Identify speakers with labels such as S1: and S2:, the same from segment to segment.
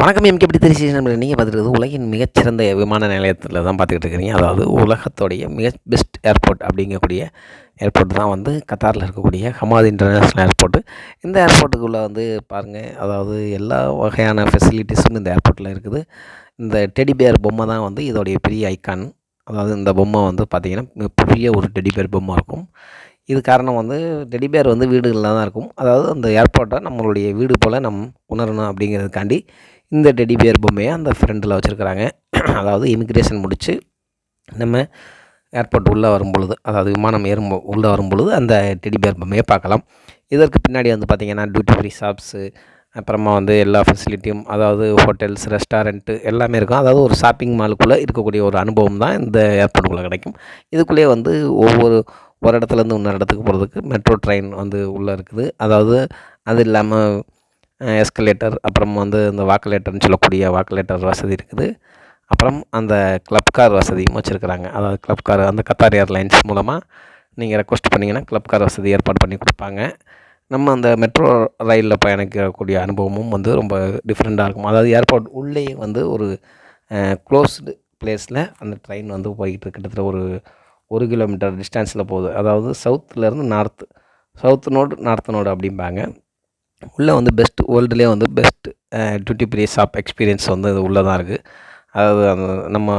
S1: வணக்கம் எம்கே எப்படி தெரிஞ்சு நீங்கள் பார்த்துட்டு உலகின் மிகச்சிறந்த விமான நிலையத்தில் தான் பார்த்துக்கிட்டு இருக்கிறீங்க அதாவது உலகத்தோடைய மிக பெஸ்ட் ஏர்போர்ட் அப்படிங்கக்கூடிய ஏர்போர்ட் தான் வந்து கத்தாரில் இருக்கக்கூடிய ஹமாத் இன்டர்நேஷ்னல் ஏர்போர்ட்டு இந்த ஏர்போர்ட்டுக்குள்ளே வந்து பாருங்கள் அதாவது எல்லா வகையான ஃபெசிலிட்டிஸும் இந்த ஏர்போர்ட்டில் இருக்குது. இந்த டெடி பேர் பொம்மை தான் வந்து இதோடைய பெரிய ஐக்கான் அதாவது இந்த பொம்மை வந்து பார்த்திங்கன்னா பெரிய ஒரு டெடி பேர் பொம்மை இருக்கும். இது காரணம் வந்து டெடி பேர் வந்து வீடுகளில் தான் இருக்கும். அதாவது அந்த ஏர்போர்ட்டை நம்மளுடைய வீடு போல் நம் உணரணும் அப்படிங்கிறதுக்காண்டி இந்த டெடி பேர் பொம்மையை அந்த ஃப்ரெண்டில் வச்சுருக்குறாங்க. அதாவது இமிக்ரேஷன் முடித்து நம்ம ஏர்போர்ட் உள்ளே வரும் பொழுது அதாவது விமானம் ஏறும் உள்ளே வரும் பொழுது அந்த டெடி பேர் பொம்மையை பார்க்கலாம். இதற்கு பின்னாடி வந்து பார்த்திங்கன்னா டியூட்டி ஃப்ரீ ஷாப்ஸு அப்புறமா வந்து எல்லா ஃபெசிலிட்டியும் அதாவது ஹோட்டல்ஸ் ரெஸ்டாரண்ட்டு எல்லாமே இருக்கும். அதாவது ஒரு ஷாப்பிங் மாலுக்குள்ளே இருக்கக்கூடிய ஒரு அனுபவம் தான் இந்த ஏர்போர்ட்டுக்குள்ளே கிடைக்கும். இதுக்குள்ளேயே வந்து ஒவ்வொரு ஒரு இடத்துலேருந்து இன்னொரு இடத்துக்கு போகிறதுக்கு மெட்ரோ ட்ரெயின் வந்து உள்ளே இருக்குது. அதாவது அது இல்லாமல் எஸ்கலேட்டர் அப்புறம் வந்து இந்த வாக்கலேட்டர்னு சொல்லக்கூடிய வாக்கலேட்டர் வசதி இருக்குது. அப்புறம் அந்த கிளப் கார் வசதியும் வச்சுருக்குறாங்க. அதாவது கிளப் கார் அந்த கத்தார் ஏர்லைன்ஸ் மூலமாக நீங்கள் ரெக்வஸ்ட் பண்ணிங்கன்னா கிளப் கார் வசதி ஏற்பாடு பண்ணி கொடுப்பாங்க. நம்ம அந்த மெட்ரோ ரயிலில் பயணிக்கக்கூடிய அனுபவமும் வந்து ரொம்ப டிஃப்ரெண்ட்டாக இருக்கும். அதாவது ஏர்போர்ட் உள்ளேயே வந்து ஒரு க்ளோஸ்டு பிளேஸில் அந்த ட்ரெயின் வந்து போய்கிட்டு கிட்டத்தட்ட ஒரு ஒரு கிலோமீட்டர் டிஸ்டன்ஸில் போகுது. அதாவது சவுத்துலேருந்து north south node north node அப்படிம்பாங்க. உள்ளே வந்து பெஸ்ட் வேர்ல்டுலேயே வந்து best duty free shop experience வந்து இது உள்ளே தான் இருக்குது அதாவது அந்த நம்ம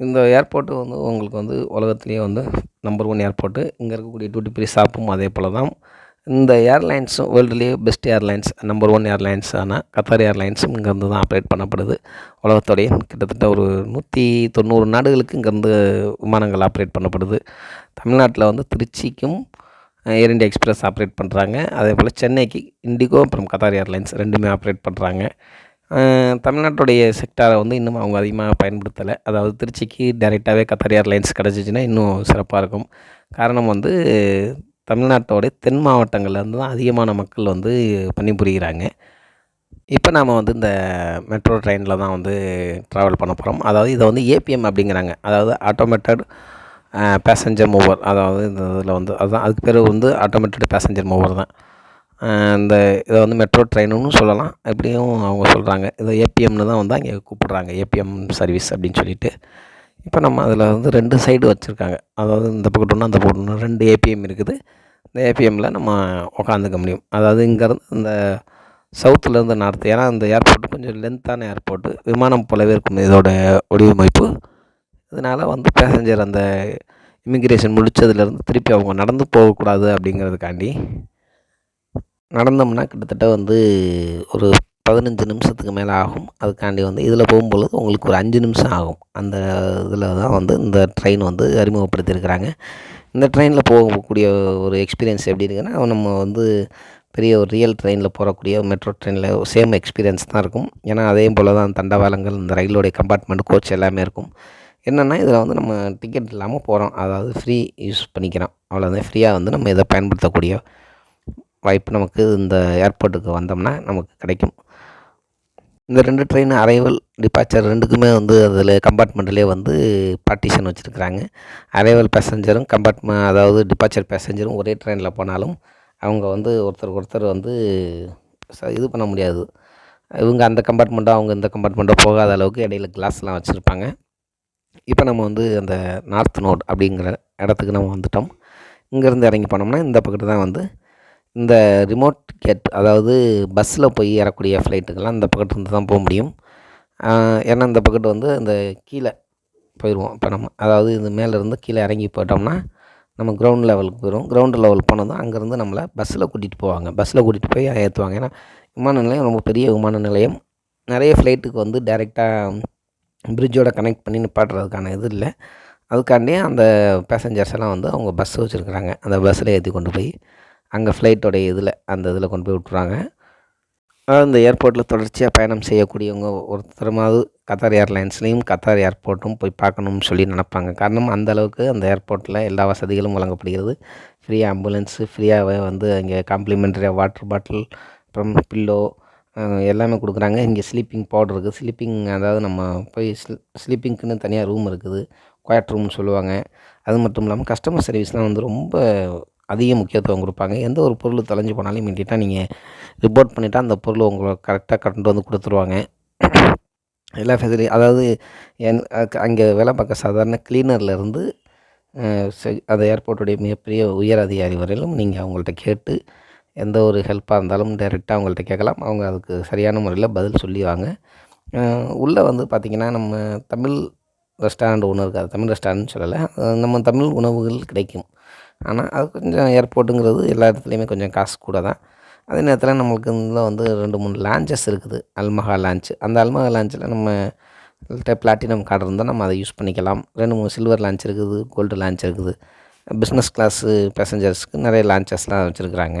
S1: இந்த ஏர்போர்ட்டு வந்து உங்களுக்கு வந்து உலகத்துலேயே வந்து நம்பர் ஒன் ஏர்போர்ட்டு இங்கே இருக்கக்கூடிய டியூட்டி ஃப்ரீ ஷாப்பும் அதே போல் தான். இந்த ஏர்லைன்ஸும் வேர்ல்டுலேயே best airlines number one airlines ஆனால் கத்தார் ஏர்லைன்ஸும் இங்கேருந்து தான் ஆப்ரேட் பண்ணப்படுது. உலகத்தோடைய கிட்டத்தட்ட ஒரு நூற்றி தொண்ணூறு நாடுகளுக்கு இங்கேருந்து விமானங்கள் ஆப்ரேட் பண்ணப்படுது. தமிழ்நாட்டில் வந்து திருச்சிக்கும் ஏர் இண்டியா எக்ஸ்பிரஸ் ஆப்ரேட் பண்ணுறாங்க அதே போல் சென்னைக்கு இண்டிகோ அப்புறம் கத்தார் ஏர்லைன்ஸ் ரெண்டுமே ஆப்ரேட் பண்ணுறாங்க தமிழ்நாட்டுடைய செக்டாரை வந்து இன்னும் அவங்க அதிகமாக பயன்படுத்தலை. அதாவது திருச்சிக்கு டைரெக்டாகவே கத்தார் ஏர்லைன்ஸ் கிடச்சிச்சின்னா இன்னும் சிறப்பாக இருக்கும். காரணம் வந்து தமிழ்நாட்டோடைய தென் மாவட்டங்கள்லேருந்து தான் அதிகமான மக்கள் வந்து பணிபுரிகிறாங்க இப்போ நாம் வந்து இந்த மெட்ரோ ட்ரெயினில் தான் வந்து ட்ராவல் பண்ண போகிறோம் அதாவது இதை வந்து ஏபிஎம் அப்படிங்கிறாங்க. அதாவது ஆட்டோமேட்டட் பேசஞ்சர் மூவர் அதாவது இந்த இதில் வந்து அதுதான். அதுக்கு பேர் வந்து ஆட்டோமேட்டட் பேசஞ்சர் மூவர் தான். இந்த இதை வந்து மெட்ரோ ட்ரெயினுன்னு சொல்லலாம். எப்படியும் அவங்க சொல்கிறாங்க இதை ஏபிஎம்னு தான் வந்து அங்கே கூப்பிட்றாங்க. ஏபிஎம் சர்வீஸ் அப்படின்னு சொல்லிட்டு. இப்போ நம்ம அதில் வந்து ரெண்டு சைடு வச்சுருக்காங்க. அதாவது இந்த பக்கம் ஒன்று அந்த பக்கத்து ஒன்று ரெண்டு ஏபிஎம் இருக்குது. இந்த ஏபிஎம்மில் நம்ம உட்காந்துக்க முடியும். அதாவது இங்கேருந்து இந்த சவுத்துலேருந்து நார்த்து ஏன்னா இந்த ஏர்போர்ட்டு கொஞ்சம் லென்த்தான ஏர்போர்ட்டு விமானம் போலவே இருக்கும். இதோட வடிவமைப்பு இதனால் வந்து பேசஞ்சர் அந்த இமிக்ரேஷன் முடித்ததுலேருந்து திருப்பி அவங்க நடந்து போகக்கூடாது அப்படிங்கிறதுக்காண்டி நடந்தோம்னா கிட்டத்தட்ட வந்து ஒரு பதினஞ்சு நிமிஷத்துக்கு மேலே ஆகும். அதுக்காண்டி வந்து இதில் போகும்பொழுது உங்களுக்கு ஒரு அஞ்சு நிமிஷம் ஆகும். அந்த இதில் தான் வந்து இந்த ட்ரெயின் வந்து அறிமுகப்படுத்தியிருக்கிறாங்க. இந்த ட்ரெயினில் போகக்கூடிய ஒரு எக்ஸ்பீரியன்ஸ் எப்படி இருக்குன்னா நம்ம வந்து பெரிய ஒரு ரியல் ட்ரெயினில் போகக்கூடிய மெட்ரோ ட்ரெயினில் சேம் எக்ஸ்பீரியன்ஸ் தான் இருக்கும். ஏன்னா அதே போல் தான் தண்டவாளங்கள் இந்த ரயிலோடைய கம்பார்ட்மெண்ட் கோச் எல்லாமே இருக்கும். என்னென்னா இதில் வந்து நம்ம டிக்கெட் இல்லாமல் போகிறோம் அதாவது ஃப்ரீ யூஸ் பண்ணிக்கிறோம். அவ்வளோதான் ஃப்ரீயாக வந்து நம்ம இதை பயன்படுத்தக்கூடிய வாய்ப்பு நமக்கு இந்த ஏர்போர்ட்டுக்கு வந்தோம்னா நமக்கு கிடைக்கும். இந்த ரெண்டு ட்ரெயின் அரைவல் டிபார்ச்சர் ரெண்டுக்குமே வந்து அதில் கம்பார்ட்மெண்ட்லேயே வந்து பார்ட்டிஷன் வச்சுருக்குறாங்க. அரைவல் பேசஞ்சரும் கம்பார்ட்மெண்ட் அதாவது டிபார்ச்சர் பேசஞ்சரும் ஒரே ட்ரெயினில் போனாலும் அவங்க வந்து ஒருத்தருக்கு ஒருத்தர் வந்து இது பண்ண முடியாது. இவங்க அந்த கம்பார்ட்மெண்ட்டோ அவங்க இந்த கம்பார்ட்மெண்ட்டோ போகாத அளவுக்கு இடையில கிளாஸ்லாம் வச்சுருப்பாங்க. இப்போ நம்ம வந்து அந்த நார்த் நோட் அப்படிங்கிற இடத்துக்கு நம்ம வந்துட்டோம். இங்கேருந்து இறங்கி போனோம்னா இந்த பக்கத்து தான் வந்து இந்த ரிமோட் கேட் அதாவது பஸ்ஸில் போய் ஏறக்கூடிய ஃப்ளைட்டுக்கெல்லாம் இந்த பக்கத்துலேருந்து தான் போக முடியும். ஏன்னா இந்த பக்கத்து வந்து இந்த கீழே போயிடுவோம். இப்போ நம்ம அதாவது இந்த மேலேருந்து கீழே இறங்கி போயிட்டோம்னா நம்ம கிரவுண்ட் லெவலுக்கு போயிடும் கிரவுண்ட் லெவல் போனதும் அங்கேருந்து நம்மளை பஸ்ஸில் கூட்டிகிட்டு போவாங்க. பஸ்ஸில் கூட்டிகிட்டு போய் ஏற்றுவாங்க. ஏன்னா விமான நிலையம் ரொம்ப பெரிய விமான நிலையம். நிறைய ஃப்ளைட்டுக்கு வந்து டைரெக்டாக பிரிட்ஜோட கனெக்ட் பண்ணி நிப்பாட்டுறதுக்கான இது இல்லை. அதுக்காண்டி அந்த பேசஞ்சர்ஸ் எல்லாம் வந்து அவங்க பஸ் வச்சுருக்குறாங்க. அந்த பஸ்ஸில் ஏற்றி கொண்டு போய் அங்கே ஃப்ளைட்டோடைய இதில் அந்த இதில் கொண்டு போய் விட்ருவாங்க அந்த ஏர்போர்ட்டில் தொடர்ச்சியாக பயணம் செய்யக்கூடியவங்க ஒருத்தரமாவது கத்தார் ஏர்லைன்ஸ்லேயும் கத்தார் ஏர்போர்ட்டும் போய் பார்க்கணும்னு சொல்லி நினப்பாங்க. காரணம் அந்த அளவுக்கு அந்த ஏர்போர்ட்டில் எல்லா வசதிகளும் வழங்கப்படுகிறது. ஃப்ரீயாக ஆம்புலன்ஸு ஃப்ரீயாகவே வந்து அங்கே காம்ப்ளிமெண்ட்ரியாக வாட்டர் பாட்டில் அப்புறம் பில்லோ எல்லாமே கொடுக்குறாங்க. இங்கே ஸ்லீப்பிங் பவுடர் இருக்குது ஸ்லீப்பிங் அதாவது நம்ம போய் ஸ்லீப்பிங்க்குன்னு தனியாக ரூம் இருக்குது. குவாட் ரூம்னு சொல்லுவாங்க. அது மட்டும் இல்லாமல் கஸ்டமர் சர்வீஸ்லாம் வந்து ரொம்ப அதிக முக்கியத்துவம் கொடுப்பாங்க. எந்த ஒரு பொருள் தொலைஞ்சு போனாலும் இமீடியட்டாக நீங்கள் ரிப்போர்ட் பண்ணிவிட்டால் அந்த பொருள் உங்களை கரெக்டாக கொண்டு வந்து கொடுத்துருவாங்க. எல்லா ஃபெசிலிட்டி அதாவது என் அங்கே வேலை பார்க்க சாதாரண கிளீனர்லேருந்து அந்த ஏர்போர்ட்டுடைய மிகப்பெரிய உயர் அதிகாரி வரையிலும் நீங்கள் அவங்கள்ட்ட கேட்டு எந்த ஒரு ஹெல்ப்பாக இருந்தாலும் டைரெக்டாக அவங்கள்ட்ட கேட்கலாம். அவங்க அதுக்கு சரியான முறையில் பதில் சொல்லிவாங்க உள்ளே வந்து பார்த்திங்கன்னா நம்ம தமிழ் ரெஸ்டாரண்ட் ஒன்று இருக்காது தமிழ் ரெஸ்டாரண்ட்னு சொல்லலை. நம்ம தமிழ் உணவுகள் கிடைக்கும். ஆனால் அது கொஞ்சம் ஏர்போர்ட்டுங்கிறது எல்லா இடத்துலையுமே கொஞ்சம் காசு கூட தான். அதே நேரத்தில் நம்மளுக்கு இதில் வந்து ரெண்டு மூணு லான்ச்சஸ் இருக்குது. அல்மஹா லான்ச் அந்த அல்மஹா லான்ச்சில் நம்ம பிளாட்டினம் கார்டு இருந்தால் நம்ம அதை யூஸ் பண்ணிக்கலாம். ரெண்டு மூணு சில்வர் லான்ச் இருக்குது கோல்டு லான்ச் இருக்குது. பிஸ்னஸ் கிளாஸு பேசஞ்சர்ஸ்க்கு நிறைய லான்ச்சஸ்லாம் வச்சுருக்குறாங்க.